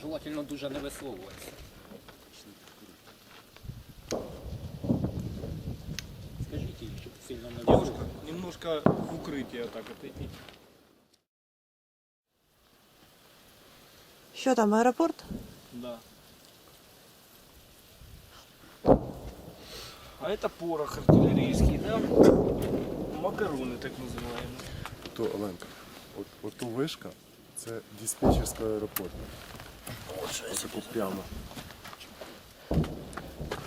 Желательно дуже не висловуватися. Скажіть їй, щоб сильно не Девушка, немножко в укрытие так отойдите. Що там, аеропорт? Да. А это порох артиллерийский, да? Макароны так называемые. То Оленка, от, от ту вишка це диспетчерський аеропорт. Отаку прямо.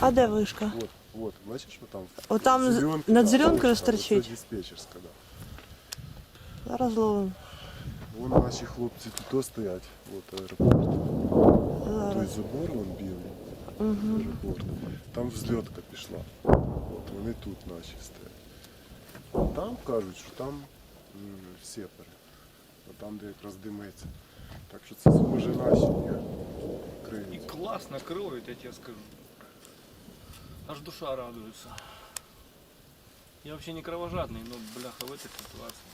А де вишка? От, от, бачиш, отам. Отам з- Зеленка, над да, зеленкою вишка, оце стерчить. диспетчерська, да. Зараз ловимо. Вон наші хлопці тут стоять, от аеропорт. Той Зараз. забор вон білий. Аеропорт. Там взльотка пішла. От вони тут наші стоять. Там кажуть, що там м, сепари. От Там, де якраз димиться. Так що це схоже наші. ні? И Українці. классно кроют, я тебе скажу. Аж душа радуется. Я вообще не кровожадный, но бляха в этой ситуации.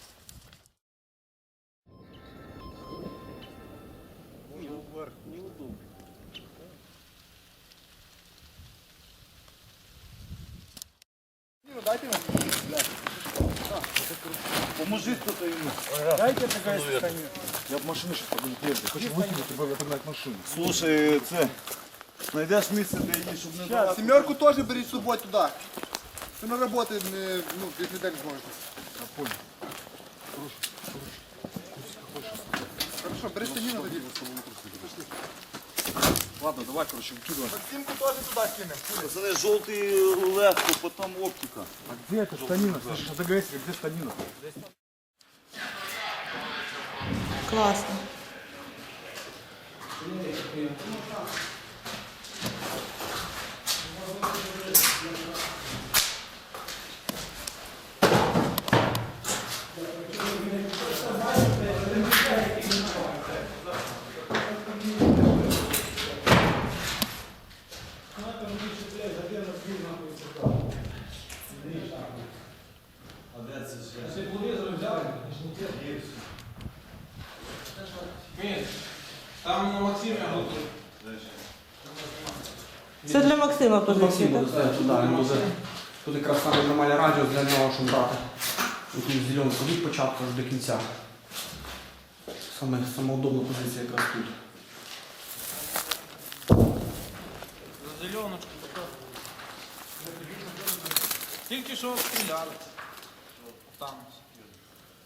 Поможи кто-то ему. Дайте такая Я в машину сейчас пойду прежде. Хочу выкинуть и отогнать машину. Слушай, це, знайдеш місце, де її, щоб не давати. Семерку теж беріть з собою туди. Ти на роботи не, ну, десь не так зможете. Хорошо, бери станіну тоді. Ладно, давай, короче, вкидывай. Сімку теж туди кинемо. Пацаны, желтый легко, потом оптика. А где эта станина? Слушай, сейчас АГС, где станина? Класно. Це для Максима позиція. Максим так? туди, він. Тут якраз саме нормальний радіус для нього, щоб брати. Тут зеленку від початку аж до кінця. Саме, саме удобна позиція якраз тут. За зеленочку. Тільки що стріляли. Там.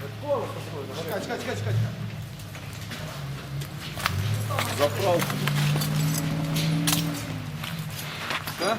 Чекай, чекай, чекай, чекай. Заправку. Да?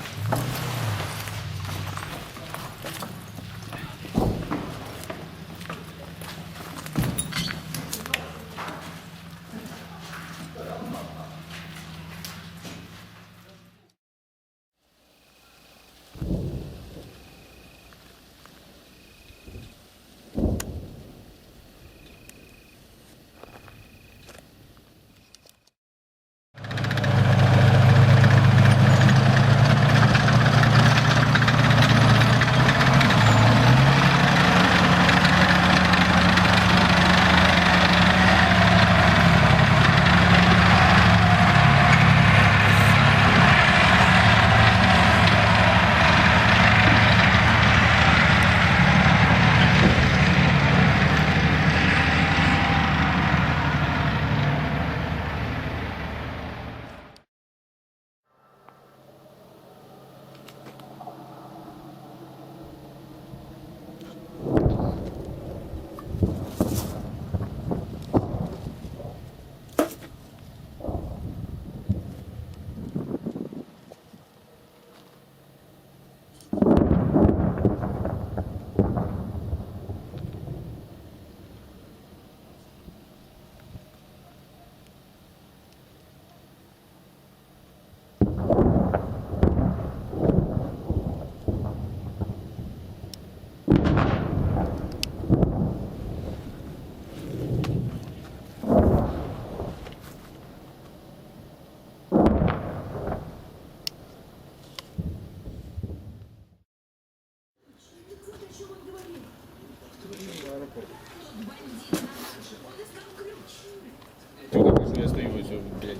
що я стою ось, блядь,